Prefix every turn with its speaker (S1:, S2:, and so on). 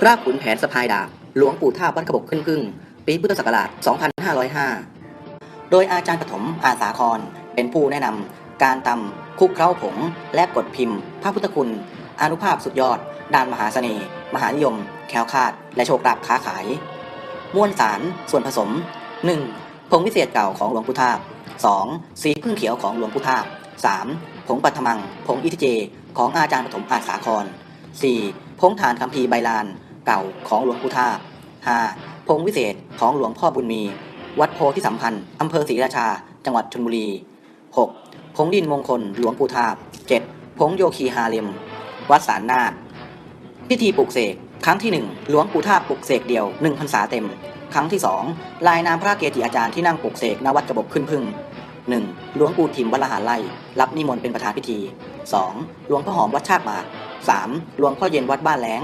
S1: พระขุนแผนสะพายดาบ หลวงปู่ท่าบ้านกระบอกขึ้นพึ่ง ปีพุทธศักราช 2505 โดยอาจารย์ปฐมอาสาคร เป็นผู้แนะนำการตำคุกเคล้าผง และกดพิมพ์ พระพุทธคุณ อนุภาพสุดยอด ด้านมหาเสน่ห์ มหานิยม แคล้วคลาด และโชคลาภค้าขายมวลสาร ส่วนผสม 1. ผงวิเศษเก่าของหลวงปู่ท่า 2. สีพึ่งเขียวของหลวงปู่ท่า 3. ผงปัทมัง ผงอิทิเจ ของอาจารย์ปฐมอาสาคร 4. ผงฐานคัมภีร์ใบลาน เก่าของหลวงปู่ทาบ 5. ผงวิเศษของหลวงพ่อบุญมี วัดโพธิสัมพันธ์อำเภอศรีราชา จังหวัดชลบุรี 6. ผงดินมงคลหลวงปู่ทาบ 7. ผงโยคีฮาเลม วัดสารนาคพิธีปลุกเสกครั้งที่ 1 หลวงปู่ทาบปลุกเสกเดียว1พรรษาเต็ม ครั้งที่ 2 ลายนามพระเกจิอาจารย์ที่นั่งปลุกเสกณวัดกระบบขึ้นพึ่ง 1. หลวงปู่ทิมวัดละหาไล่รับนิมนต์เป็นประธานพิธี 2. หลวงพ่อหอมวัดชากมา 3. หลวงพ่อเย็นวัดบ้านแหลง